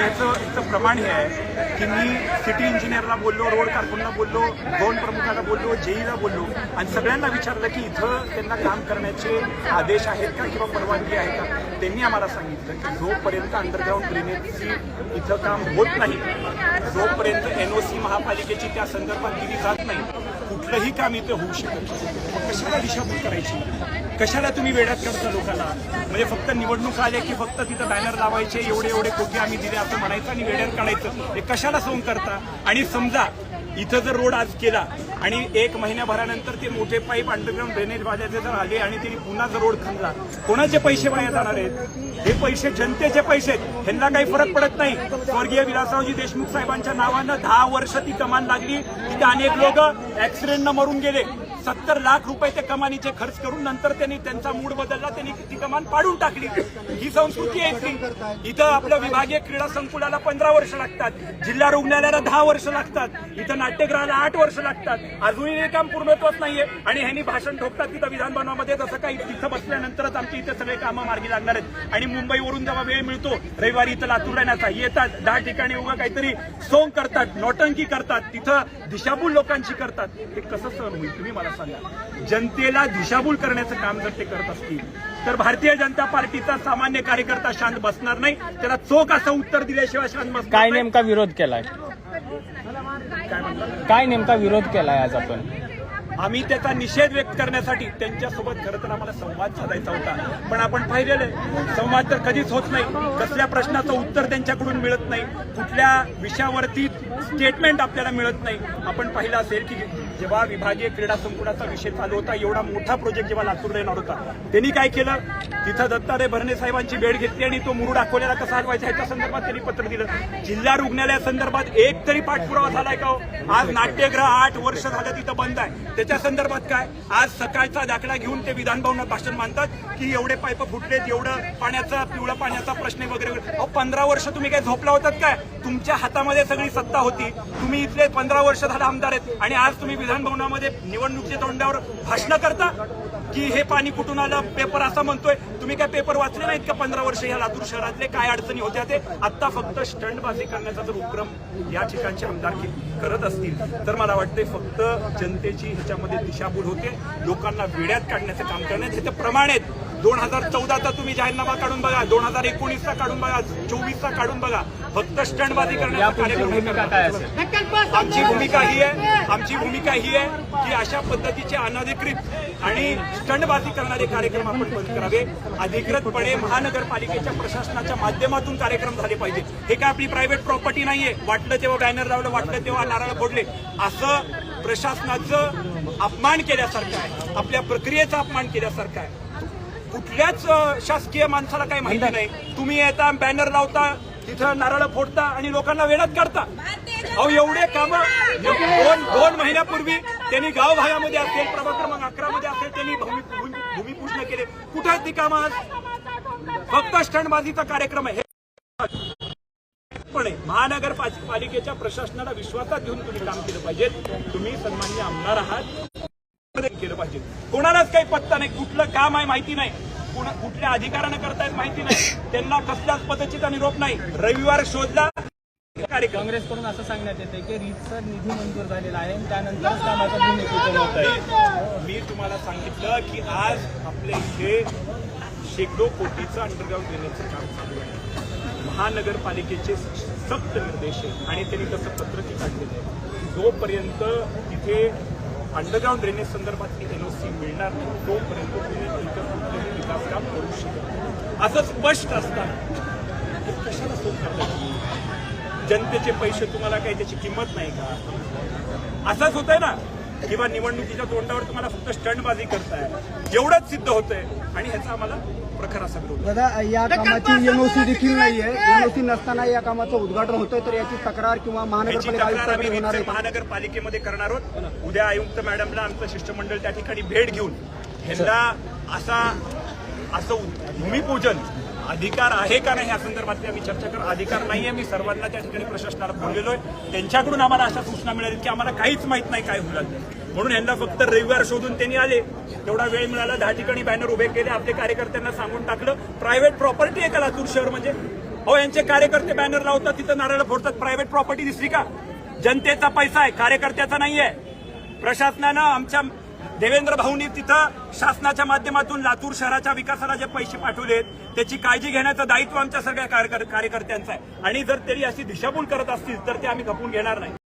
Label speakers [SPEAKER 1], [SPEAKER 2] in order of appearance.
[SPEAKER 1] आणि याचं याचं प्रमाण हे आहे की मी सिटी इंजिनियरला बोललो रोड कारकुनला बोललो दोन प्रमुखाला बोललो जेईला बोललो आणि सगळ्यांना विचारलं की इथं त्यांना काम करण्याचे आदेश आहेत का किंवा परवानगी आहे का? त्यांनी आम्हाला सांगितलं की जोपर्यंत अंडरग्राऊंड ड्रेनेजची इथं काम होत नाही जोपर्यंत एन ओ सी महापालिकेची त्या संदर्भात दिली जात नाही. कुठलंही काम इथं होऊ शकत मग कशाला दिशाभूल करायची? कशाला तुम्ही वेड्यात करता लोकांना? म्हणजे फक्त निवडणूक आल्या की फक्त तिथं बॅनर लावायचे एवढे एवढे कोटी आम्ही दिले असं म्हणायचं आणि वेड्यात काढायचं? हे कशाला सोंग करता? आणि समजा इथं जर रोड आज केला आणि एक महिन्याभरानंतर ते मोठे पाईप अंडरग्राऊंड ड्रेनेज बाजाचे जर आले आणि त्यांनी पुन्हा जर रोड खणला कोणाचे पैसे वाया जाणार आहेत? हे पैसे जनतेचे पैसे आहेत. ह्यांना काही फरक पडत नाही. स्वर्गीय विलासरावजी देशमुख साहेबांच्या नावानं दहा वर्ष ती कमान लागली. तिथे अनेक लोक ऍक्सिडेंटनं मरून गेले. सत्तर लाख रुपये ते कमानीचे खर्च करून नंतर त्यांनी त्यांचा मूड बदलला त्यांनी ती कमान पाडून टाकली. ही संस्कृती आहे इथली. इथं आपलं विभागीय क्रीडा संकुलाला पंधरा वर्ष लागतात. जिल्हा रुग्णालयाला दहा वर्ष लागतात. इथं नाट्यगृहाला आठ वर्ष लागतात. अजूनही हे काम पूर्णत्वच नाहीये. आणि ह्यांनी भाषण ठोकतात तिथं विधानभवनामध्ये जसं काही तिथं बसल्यानंतरच आमची इथे सगळे कामं मार्गी लागणार आहेत. आणि मुंबईवरून जेव्हा वेळ मिळतो रविवारी इथं लातूर राहण्याचा येतात. दहा ठिकाणी उगा काहीतरी सोंग करतात नौटंकी करतात. तिथं दिशाभूल लोकांची करतात. हे कसं सहन होईल? तुम्ही मला सांगा जनतेला दिशाभूल करण्याचं काम जर ते करत असतील तर भारतीय जनता पार्टीचा सामान्य कार्यकर्ता शांत बसणार नाही. त्याला चोख असं उत्तर दिल्याशिवाय शांत बसणार
[SPEAKER 2] काय. नेमका विरोध केलाय?
[SPEAKER 1] काय
[SPEAKER 2] नेमका विरोध केलाय आज आपण?
[SPEAKER 1] आम्ही त्याचा निषेध व्यक्त करण्यासाठी त्यांच्यासोबत खरं तर आम्हाला संवाद साधायचा होता. पण आपण पाहिलेलं आहे संवाद तर कधीच होत नाही. कसल्या प्रश्नाचं उत्तर त्यांच्याकडून मिळत नाही. कुठल्या विषयावरती स्टेटमेंट आपल्याला मिळत नाही. आपण पाहिलं असेल की जेव्हा विभागीय क्रीडा संकुलाचा विषय चालू होता एवढा मोठा प्रोजेक्ट जेव्हा लातूरला येणार होता त्यांनी काय केलं? तिथं दत्तात्रय भरणे साहेबांची भेट घेतली आणि तो मुरुड अकोल्याला कसा हलवायचा ह्याच्या संदर्भात त्यांनी पत्र दिलं. जिल्हा रुग्णालयासंदर्भात एक तरी पाठपुरावा झालाय का हो? आज नाट्यगृह आठ वर्ष झालं तिथं बंद आहे. त्याच्या संदर्भात काय? आज सकाळचा दाखला घेऊन ते विधानभवनात भाषण मानतात की एवढे पाईप फुटलेत एवढं पाण्याचा पिवळा पाण्याचा प्रश्न वगैरे वगैरे. अहो पंधरा वर्ष तुम्ही काय झोपला होतात काय? तुमच्या हातामध्ये सगळी सत्ता होती. तुम्ही इथले पंधरा वर्ष झाला आमदार आहेत आणि आज तुम्ही विधानभवनामध्ये निवडणुकीच्या तोंडावर भाषणं करता की हे पाणी कुठून आलं? पेपर असा म्हणतोय. तुम्ही काय पेपर वाचले नाहीत का पंधरा वर्ष या लातूर शहरातले? काय अडचणी होत्या ते? आता फक्त स्टंटबाजी करण्याचा जर उपक्रम या ठिकाणचे आमदार करत असतील तर मला वाटते फक्त जनतेची ह्याच्यामध्ये दिशाभूल होते. लोकांना वेड्यात काढण्याचं काम करण्यात ह्याचे प्रमाण आहेत दोन हजार चौदाचा तुम्ही जाहीरनामा काढून बघा. दोन हजार एकोणीसचा काढून बघा. चोवीसचा काढून बघा. फक्त स्टंटबाजी करण्याचा कार्यक्रम हे आमची भूमिका ही आहे. आमची भूमिका ही आहे की अशा पद्धतीचे अनधिकृत आणि स्टंटबाजी करणारे कार्यक्रम आपण बंद करावे. अधिकृतपणे महानगरपालिकेच्या प्रशासनाच्या माध्यमातून कार्यक्रम झाले पाहिजे हे काय आपली प्रायव्हेट प्रॉपर्टी नाहीये. वाटलं तेव्हा बॅनर लावलं वाटलं तेव्हा नारळ फोडले. असं प्रशासनाचं अपमान केल्यासारखं आहे. आपल्या प्रक्रियेचा अपमान केल्यासारखं आहे. कुठल्याच शासकीय माणसाला काही माहिती नाही. तुम्ही येता बॅनर लावता तिथं नारळ फोडता आणि लोकांना वेळात काढता. अहो एवढे काम दोन दोन महिन्यापूर्वी त्यांनी गाव भागामध्ये असेल प्रभाग क्रमांक अकरा मध्ये असेल त्यांनी भूमी भूमी- भूमिपूजन केले. कुठं ती कामं आज? फक्त स्टंटबाजीचा कार्यक्रम आहे. हे पण. महानगरपालिकेच्या प्रशासनाला विश्वासात घेऊन तुम्ही काम केलं पाहिजे. तुम्ही सन्मान्य आमदार आहात. केलं पाहिजे. कोणालाच काही पत्ता नाही. कुठलं काम आहे माहिती नाही. कुणा- कुठल्या अधिकारानं करतायत माहिती नाही. त्यांना कसल्याच पद्धतीचा निरोप नाही. रविवार शोधला.
[SPEAKER 2] काँग्रेसकडून असं सांगण्यात येते की रीतसर निधी मंजूर झालेला आहे आणि त्यानंतरच कामाचं भूमिपूजन होत. आहे
[SPEAKER 1] मी तुम्हाला सांगितलं की आज आपल्या इथे शेकडो कोटीचं अंडरग्राऊंड देण्याचं काम चालू आहे. महानगरपालिकेचे सक्त निर्देश आहेत आणि त्यांनी तसं पत्रकी काढलेलं आहे जोपर्यंत तिथे अंडरग्राऊंड ड्रेनेज संदर्भातली एनओसी मिळणार नाही. तोपर्यंत तुम्ही इतर कुठलेही विकास काम करू शकत असं स्पष्ट असताना हे कशाला सोप करतात? जनतेचे पैसे तुम्हाला काही त्याची किंमत नाही का? असंच होतंय ना? किंवा निवडणुकीच्या तोंडावर तुम्हाला फक्त स्टंटबाजी करताय. एवढंच सिद्ध होतंय. आणि ह्याचा आम्हाला प्रखर असा विरोध आहे.
[SPEAKER 3] दादा या कामाची एनओसी देखील नाहीये. एनओसी नसताना या कामाचं उद्घाटन होतंय तर याची तक्रार किंवा
[SPEAKER 1] याची
[SPEAKER 3] महानगरपालिका
[SPEAKER 1] तक्रार आम्ही
[SPEAKER 3] आयुक्ताकडे होणार
[SPEAKER 1] रीतसर
[SPEAKER 3] आहे
[SPEAKER 1] महानगरपालिकेमध्ये करणार आहोत. उद्या आयुक्त मॅडमला आमचं शिष्टमंडळ त्या ठिकाणी भेट घेऊन ह्यांना असा असं भूमिपूजन अधिकार आहे का नाही या संदर्भातली आम्ही चर्चा करू. अधिकार नाहीये. मी सर्वांना त्या ठिकाणी प्रशासनाला बोललेलो आहे. त्यांच्याकडून आम्हाला अशा सूचना मिळाल्या की आम्हाला काहीच माहीत नाही काय होईल म्हणून यांना फक्त रविवार शोधून त्यांनी आले. तेवढा वेळ मिळाला दहा ठिकाणी बॅनर उभे केले आपल्या कार्यकर्त्यांना सांगून टाकलं. प्रायव्हेट प्रॉपर्टी आहे का लातूर शहर म्हणजे. अहो यांचे कार्यकर्ते बॅनर लावतात तिथं नारळ फोडतात. प्रायव्हेट प्रॉपर्टी दिसली का? जनतेचा पैसा आहे कार्यकर्त्याचा नाहीये. प्रशासनानं आमच्या देवेंद्र भाऊंनी तिथं शासनाच्या माध्यमातून लातूर शहराच्या विकासाला जे पैसे पाठवलेत त्याची काळजी घेण्याचं दायित्व आमच्या सगळ्या कार्यकर्त्यांचं आहे. आणि जर तरी अशी दिशाभूल करत असतील तर ते आम्ही खपून घेणार नाही.